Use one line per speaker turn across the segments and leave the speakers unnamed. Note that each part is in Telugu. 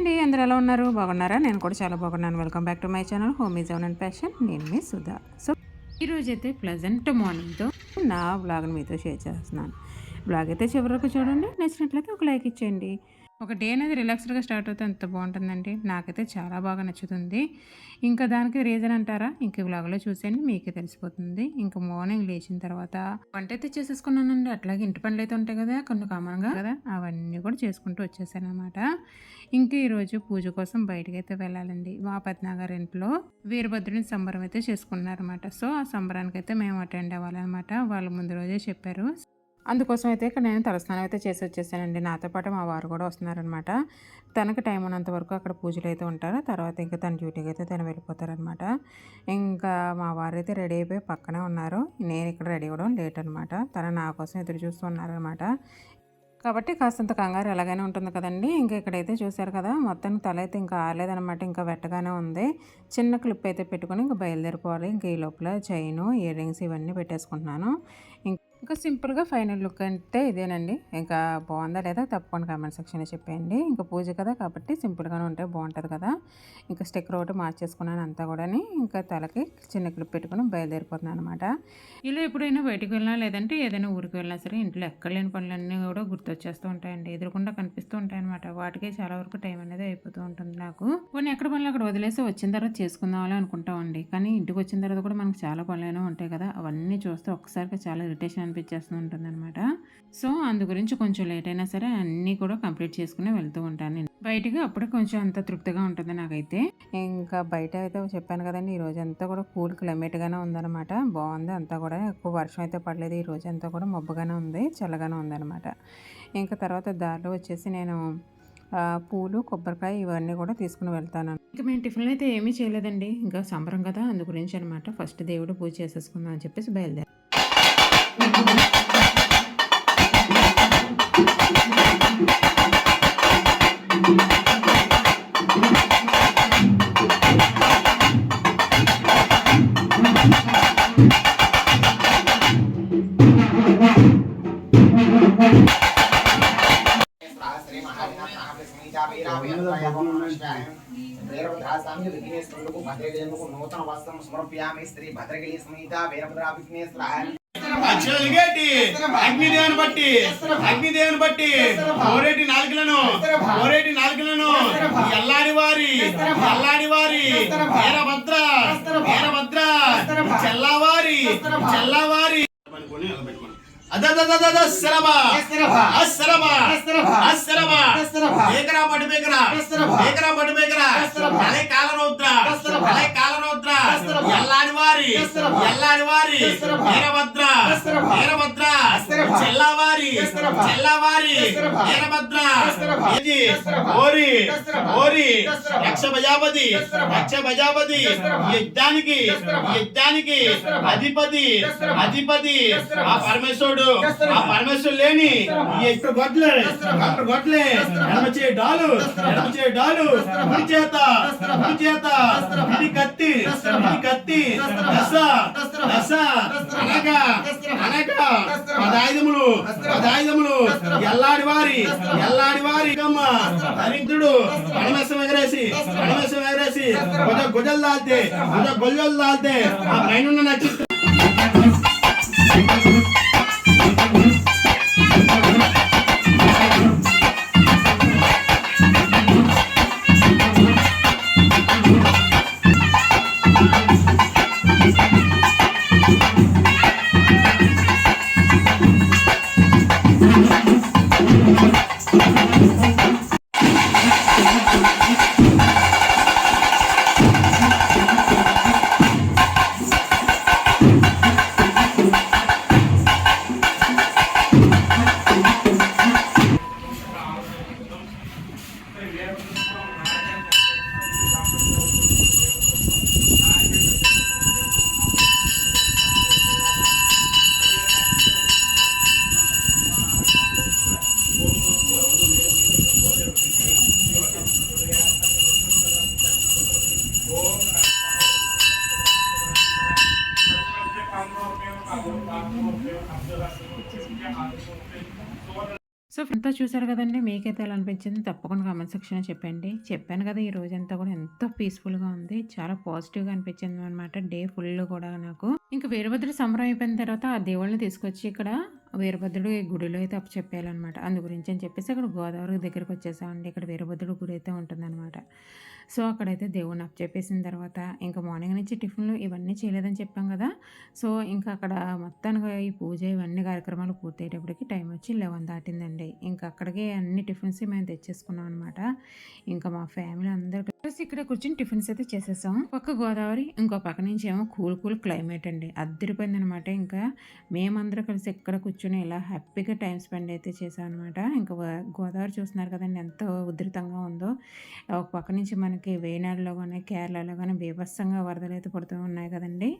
అండి? అందరూ ఎలా ఉన్నారు? బాగున్నారా? నేను కూడా చాలా బాగున్నాను. Welcome back to my channel home is own and passion నేను మీ సుధా. సో ఈరోజు అయితే ప్లజెంట్ మార్నింగ్తో నా బ్లాగ్ని మీతో షేర్ చేస్తున్నాను. బ్లాగ్ అయితే చివరకు చూడండి. నచ్చినట్లయితే ఒక లైక్ ఇచ్చేయండి. ఒక డే అనేది రిలాక్స్డ్గా స్టార్ట్ అవుతే ఎంత బాగుంటుందండి? నాకైతే చాలా బాగా నచ్చుతుంది. ఇంకా దానికి రీజన్ అంటారా? ఇంక బ్లాగ్లో చూసేయండి మీకే తెలిసిపోతుంది. ఇంకా మార్నింగ్ లేచిన తర్వాత వంట అయితే చేసేసుకున్నానండి. అట్లాగే ఇంటి పనులు అయితే ఉంటాయి కదా కొన్ని కామన్గా కదా అవన్నీ కూడా చేసుకుంటూ వచ్చేసాను అనమాట ఇంకా ఈరోజు పూజ కోసం బయటకు అయితే వెళ్ళాలండి. మా పద్నాగారి ఇంట్లో వీరభద్రుని సంబరం అయితే చేసుకున్నారన్నమాట. సో ఆ సంబరానికి అయితే మేము అటెండ్ అవ్వాలన్నమాట. వాళ్ళు ముందు రోజే చెప్పారు. అందుకోసం అయితే ఇక్కడ నేను తలస్నానం అయితే చేసి వచ్చేసానండి. నాతో పాటు మా వారు కూడా వస్తున్నారనమాట. తనకు టైం ఉన్నంత వరకు అక్కడ పూజలు అయితే ఉంటారు. తర్వాత ఇంకా తన డ్యూటీకి అయితే తను వెళ్ళిపోతారనమాట. ఇంకా మా వారు అయితే రెడీ అయిపోయి పక్కనే ఉన్నారు. నేను ఇక్కడ రెడీ అవ్వడం లేట్ అనమాట. తన నా కోసం ఎదురు చూస్తూ ఉన్నారనమాట. కాబట్టి కాస్తంత కంగారు ఎలాగైనా ఉంటుంది కదండి. ఇంకా ఇక్కడైతే చూశారు కదా మొత్తం తల అయితే ఇంకా ఆలేదనమాట ఇంకా వెట్టగానే ఉంది. చిన్న క్లిప్ అయితే పెట్టుకొని ఇంకా బయలుదేరిపోవాలి. ఇంకా ఈ లోపల చైను ఇయర్ రింగ్స్ ఇవన్నీ పెట్టేసుకుంటున్నాను. ఇంకా సింపుల్గా ఫైనల్ లుక్ అంటే ఇదేనండి. ఇంకా బాగుందా లేదా తప్పకుండా కామెంట్ సెక్షన్లో చెప్పేయండి. ఇంకా పూజ కదా కాబట్టి సింపుల్గానే ఉంటే బాగుంటుంది కదా. ఇంకా స్టిక్కర్ ఒకటి మార్చేసుకున్నాను అంతా కూడా ఇంకా తలకి చిన్న క్లిప్ పెట్టుకుని బయలుదేరిపోతున్నాను అనమాట ఇలా ఎప్పుడైనా బయటకు వెళ్ళినా లేదంటే ఏదైనా ఊరికి వెళ్ళినా సరే ఇంట్లో ఎక్కడ లేని పనులన్నీ కూడా గుర్తొచ్చేస్తూ ఉంటాయండి. ఎదురుకుండా కనిపిస్తూ ఉంటాయి అనమాట వాటికే చాలా వరకు టైం అనేది అయిపోతూ ఉంటుంది నాకు. కొన్ని ఎక్కడ పనులు అక్కడ వదిలేసి వచ్చిన తర్వాత చేసుకుందామని అనుకుంటామండి. కానీ ఇంటికి వచ్చిన తర్వాత కూడా మనకు చాలా పనులైనా ఉంటాయి కదా. అవన్నీ చూస్తే ఒక్కసారిగా చాలా ఇరిటేషన్ అనిపిస్తుంది ఉంటుంది అనమాట సో అందు గురించి కొంచెం లేట్ అయినా సరే అన్నీ కూడా కంప్లీట్ చేసుకుని వెళ్తూ ఉంటాను నేను. బయటకి అప్పుడే కొంచెం అంత తృప్తిగా ఉంటుంది నాకైతే. ఇంకా బయట అయితే చెప్పాను కదండి ఈ రోజు అంతా కూడా కూల్ క్లైమేట్గానే ఉందన్నమాట. బాగుంది అంతా కూడా ఎక్కువ వర్షం అయితే పడలేదు ఈ రోజు అంతా కూడా మబ్బుగానే ఉంది చల్లగానే ఉందన్నమాట. ఇంకా తర్వాత దారిలో వచ్చేసి నేను పూలు కొబ్బరికాయ ఇవన్నీ కూడా తీసుకుని వెళ్తాను. ఇంకా మేము టిఫిన్లు అయితే ఏమీ చేయలేదండి ఇంకా సంబరం కదా అందు గురించి అనమాట ఫస్ట్ దేవుడు పూజ చేసేసుకుందాం అని చెప్పేసి బయలుదేరి.
भद्रगेय स्मृपयामी स्त्री भद्रगेय संहिता भैरभद्रा विघ्नेश्वराय
అగ్గిగేటి అగ్నిదేవుని బట్టి అగ్నిదేవుని బట్టి ఓరేటి నాలుగులను ఓరేటి నాలుగులను ఎల్లాడి వారి ఎల్లాడి వారి వీరభద్ర వీరభద్ర చెల్లవారి చెల్లవారి. అనుకొని నిలబెట్టుకోండి అదదదదద శరమా అస్సరమా అస్సరమా బేకరా పట్టు బేకరా బేకరా పట్టు బేకరా అలే కాలరౌద్ర. అలే కాలరౌద్ర. ఎల్లాడి వారి. ఎల్లాడి వారి. వీరభద్ర. వీరభద్ర. చెల్లవారి. చెల్లవారి. వీరభద్ర. ఓరి. ఓరి. యక్ష ప్రజాపతి యక్ష ప్రజాపతి యుద్ధానికి. యుద్ధానికి. అధిపతి. అధిపతి. ఆ పరమేశ్వరుడు. ఆ పరమేశ్వరుడు లేని ఎక్కడ గొడ్లే అక్కడ గొడ్లే ఎడమచే డాలు. ఎడమచే డాలు. కుడి చేత. కుడి చేత. ఇది కత్తి. ఇది కత్తి. దశ దశ అనగా. అనగా. పదాయుధములు. పదాయుధములు. ఎల్లాడి వారి. ఎల్లాడి వారి. గమ్మ హరింతుడు పరమేశ్వరం ఎగరేసి. పరమేశ్వరం ఎగరేసి. గుజ గుజలు దాల్తే. గుజ గొల్లలు దాల్తే. ఆ పైన నక్షత్రం
చూశారు చూసారు కదండి మీకైతే ఎలా అనిపించింది? తప్పకుండా కామెంట్ సెక్షన్లో చెప్పండి. చెప్పాను కదా ఈ రోజంతా కూడా ఎంతో పీస్ఫుల్గా ఉంది. చాలా పాజిటివ్గా అనిపించింది అనమాట డే ఫుల్ కూడా నాకు. ఇంకా వీరభద్ర సంబరం అయిపోయిన తర్వాత ఆ దేవుళ్ళని తీసుకొచ్చి ఇక్కడ వీరభద్రుడు ఈ గుడిలో అయితే అప్పచెప్పాలన్నమాట అందు గురించి అని చెప్పేసి అక్కడ గోదావరి దగ్గరికి వచ్చేసామండి. ఇక్కడ వీరభద్రుడు గుడి అయితే ఉంటుందన్నమాట. సో అక్కడైతే దేవుడిని అప్పచెప్పేసిన తర్వాత ఇంకా మార్నింగ్ నుంచి టిఫిన్లు ఇవన్నీ చేయలేదని చెప్పాం కదా. సో ఇంకా అక్కడ మొత్తానికి ఈ పూజ ఇవన్నీ కార్యక్రమాలు పూర్తయ్యేటప్పటికి టైం వచ్చి లెవెన్ దాటిందండి. ఇంకా అక్కడికి అన్ని టిఫిన్స్ మేము తెచ్చేసుకున్నాం అనమాట ఇంకా మా ఫ్యామిలీ అందరూ కలిసి ఇక్కడ కూర్చొని టిఫిన్స్ అయితే చేసేసాం. పక్క గోదావరి ఇంకో పక్క నుంచి ఏమో కూల్ కూల్ క్లైమేట్ అండి. అద్దరిపోయింది అనమాట ఇంకా మేమందరం కలిసి ఇక్కడ కూర్చొని ఇలా హ్యాపీగా టైం స్పెండ్ అయితే చేసాం అనమాట ఇంకా గోదావరి చూస్తున్నారు కదండి ఎంత ఉధృతంగా ఉందో. ఒక పక్క నుంచి మనకి వేనాడులో కానీ కేరళలో కానీ బీభత్సంగా వరదలు అయితే పడుతూ ఉన్నాయి కదండి.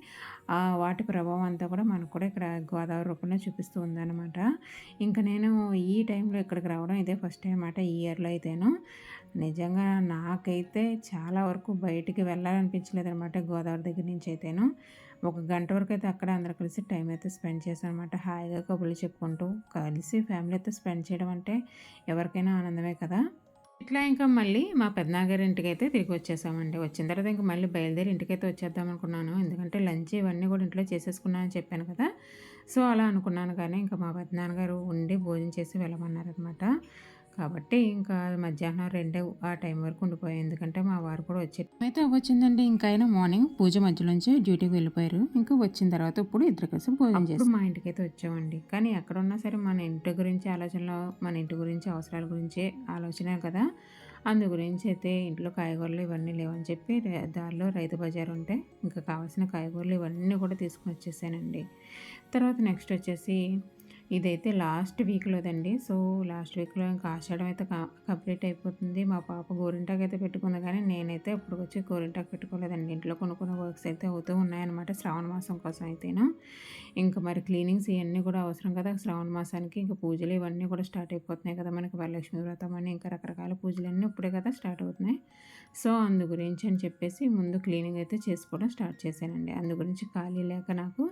ఆ వాటి ప్రభావం అంతా కూడా మనకు కూడా ఇక్కడ గోదావరి రూపంలో చూపిస్తూ ఉందన్నమాట. ఇంకా నేను ఈ టైంలో ఇక్కడికి రావడం ఇదే ఫస్ట్ టైం అన్నమాట ఈ ఇయర్లో అయితేను. నిజంగా నాకైతే చాలా వరకు బయటికి వెళ్ళాలనిపించలేదు అనమాట గోదావరి దగ్గర నుంచి అయితేను ఒక గంట వరకు అయితే అక్కడ అందరూ కలిసి టైం అయితే స్పెండ్ చేశాను అనమాట హాయిగా కబుర్లు చెప్పుకుంటూ కలిసి ఫ్యామిలీతో స్పెండ్ చేయడం అంటే ఎవరికైనా ఆనందమే కదా. ఇట్లా ఇంకా మళ్ళీ మా పెద్దనాగారి ఇంటికి అయితే తిరిగి వచ్చేసామండి. వచ్చిన తర్వాత ఇంకా మళ్ళీ బయలుదేరి ఇంటికైతే వచ్చేద్దాం అనుకున్నాను. ఎందుకంటే లంచ్ ఇవన్నీ కూడా ఇంట్లో చేసేసుకున్నానని చెప్పాను కదా. సో అలా అనుకున్నాను. కానీ ఇంకా మా పెద్దనాన్నగారు ఉండి భోజనం చేసి వెళ్ళమన్నారనమాట. కాబట్టి ఇంకా మధ్యాహ్నం రెండు ఆ టైం వరకు ఉండిపోయాయి. ఎందుకంటే మా వారు కూడా వచ్చి అయితే వచ్చిందండి ఇంకా ఆయన మార్నింగ్ పూజ మధ్యలోంచి డ్యూటీకి వెళ్ళిపోయారు. ఇంకా వచ్చిన తర్వాత ఇప్పుడు ఇద్దరు కలిసి భోజనం చేసి మా ఇంటికి అయితే వచ్చామండి. కానీ ఎక్కడ ఉన్నా సరే మన ఇంటి గురించి ఆలోచనలో మన ఇంటి గురించి అవసరాల గురించే ఆలోచన కదా. అందు గురించి అయితే ఇంట్లో కాయగూరలు ఇవన్నీ లేవని చెప్పి దారిలో రైతు బజార్ ఉంటే ఇంకా కావాల్సిన కాయగూరలు ఇవన్నీ కూడా తీసుకుని వచ్చేసానండి. తర్వాత నెక్స్ట్ వచ్చేసి ఇదైతే లాస్ట్ వీక్లోదండి. సో లాస్ట్ వీక్లో ఇంకా ఆషాఢం అయితే కంప్లీట్ అయిపోతుంది. మా పాప గోరింటాకు అయితే పెట్టుకుంది. కానీ నేనైతే ఇప్పుడు వచ్చి గోరింటాకు పెట్టుకోలేదండి. ఇంట్లో కొన్ని కొన్ని వర్క్స్ అయితే అవుతూ ఉన్నాయన్నమాట శ్రావణ మాసం కోసం అయితేను. ఇంకా మరి క్లీనింగ్స్ ఇవన్నీ కూడా అవసరం కదా. శ్రావణ మాసానికి ఇంకా పూజలు ఇవన్నీ కూడా స్టార్ట్ అయిపోతున్నాయి కదా మనకి. వరలక్ష్మి వ్రతం అని ఇంకా రకరకాల పూజలు అన్నీ ఇప్పుడే కదా స్టార్ట్ అవుతున్నాయి. సో అందు గురించి అని చెప్పేసి ముందు క్లీనింగ్ అయితే చేసుకోవడం స్టార్ట్ చేశానండి. అందు గురించి ఖాళీ లేక నాకు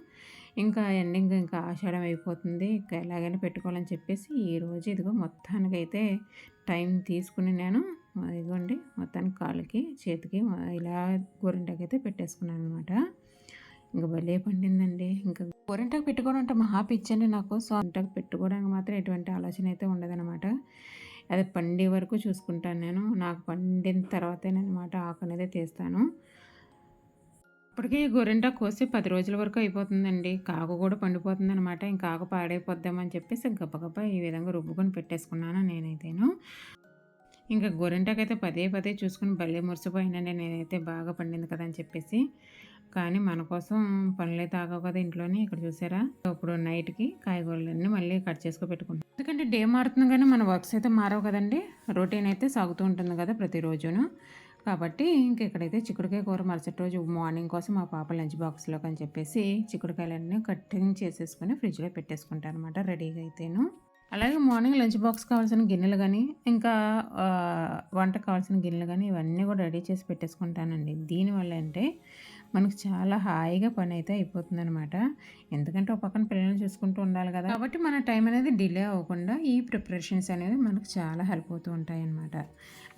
ఇంకా ఎండింగ్ ఇంకా ఆషాఢం అయిపోతుంది. ఇంకా ఎలాగైనా పెట్టుకోవాలని చెప్పేసి ఈ రోజు ఇదిగో మొత్తానికి అయితే టైం తీసుకుని నేను ఇదిగోండి మొత్తానికి కాళ్ళకి చేతికి ఇలా గోరింటాకైతే పెట్టేసుకున్నాను అనమాట ఇంకా భలే పండిందండి. ఇంకా గోరింటాకు పెట్టుకోవడం అంటే మహా పిచ్చండి నాకు. సో అంటకు పెట్టుకోవడానికి మాత్రం ఎటువంటి ఆలోచన అయితే ఉండదనమాట అది పండే వరకు చూసుకుంటాను నేను. నాకు పండిన తర్వాతేనమాట ఆకు అనేది తీస్తాను. ఇప్పటికీ గొర్రెంటా కోసి పది రోజుల వరకు అయిపోతుందండి. కాకు కూడా పండిపోతుంది అనమాట ఇంకా ఆకు పాడైపోద్దామని చెప్పేసి గబగబా ఈ విధంగా రుబ్బుకొని పెట్టేసుకున్నాను నేనైతేను. ఇంకా గొర్రెంటాకైతే పదే పదే చూసుకుని భలే మురిసిపోయినండి. నేనైతే బాగా పండింది కదా అని చెప్పేసి. కానీ మన కోసం పనులైతే ఆగవు కదా ఇంట్లోనే. ఇక్కడ చూసారా? ఇప్పుడు నైట్కి కాయగూరలన్నీ మళ్ళీ కట్ చేసుకో పెట్టుకుంటాం. ఎందుకంటే డే మారుతుంది కానీ మన వర్క్స్ అయితే మారవు కదండి. రొటీన్ అయితే సాగుతూ ఉంటుంది కదా ప్రతిరోజును. కాబట్టి ఇంక ఇక్కడైతే చిక్కుడుకాయ కూర మరుసటి రోజు మార్నింగ్ కోసం మా పాప లంచ్ బాక్స్లోకి అని చెప్పేసి చిక్కుడుకాయలన్నీ కట్టింగ్ చేసేసుకొని ఫ్రిడ్జ్లో పెట్టేసుకుంటాను అనమాట రెడీగా అయితేను. అలాగే మార్నింగ్ లంచ్ బాక్స్ కావాల్సిన గిన్నెలు కానీ ఇంకా వంట కావాల్సిన గిన్నెలు కానీ ఇవన్నీ కూడా రెడీ చేసి పెట్టేసుకుంటానండి. దీనివల్ల అంటే మనకు చాలా హాయిగా పని అయితే అయిపోతుంది అనమాట ఎందుకంటే ఒక పక్కన పిల్లల్ని చూసుకుంటూ ఉండాలి కదా. కాబట్టి మన టైం అనేది డిలే అవ్వకుండా ఈ ప్రిపరేషన్స్ అనేవి మనకు చాలా హెల్ప్ అవుతూ ఉంటాయి అన్నమాట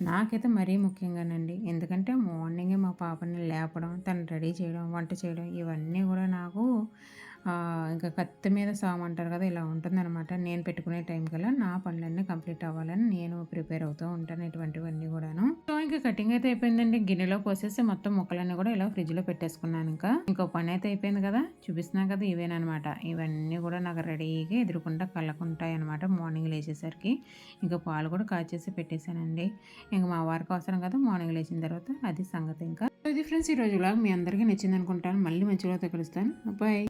నాకైతే మరీ ముఖ్యంగానండి. ఎందుకంటే మార్నింగే మా పాపని లేపడం తను రెడీ చేయడం వంట చేయడం ఇవన్నీ కూడా నాకు ఇంకా కత్తి మీద సాము అంటారు కదా ఇలా ఉంటుందన్నమాట. నేను పెట్టుకునే టైం కల్లా నా పనులన్నీ కంప్లీట్ అవ్వాలని నేను ప్రిపేర్ అవుతూ ఉంటాను ఇటువంటివన్నీ కూడాను. సో ఇంకా కటింగ్ అయితే అయిపోయిందండి. గిన్నెలో పోసేసి మొత్తం ముక్కలన్నీ కూడా ఇలా ఫ్రిడ్జ్లో పెట్టేసుకున్నాను ఇంకా. ఇంకో పని అయితే అయిపోయింది కదా చూపిస్తున్నాను కదా ఇవేనమాట ఇవన్నీ కూడా నాకు రెడీగా ఎదురుకుండా కళ్ళకుంటాయి అనమాట మార్నింగ్ లేచేసరికి. ఇంకా పాలు కూడా కాచేసి పెట్టేశానండి. ఇంకా మా వారికి అవసరం కదా మార్నింగ్ లేచిన తర్వాత అది సంగతి ఇంకా. ఇది ఫ్రెండ్స్ ఈ రోజు మీ అందరికీ నచ్చింది అనుకుంటాను మళ్ళీ మంచిగా కలుస్తాను. బాయ్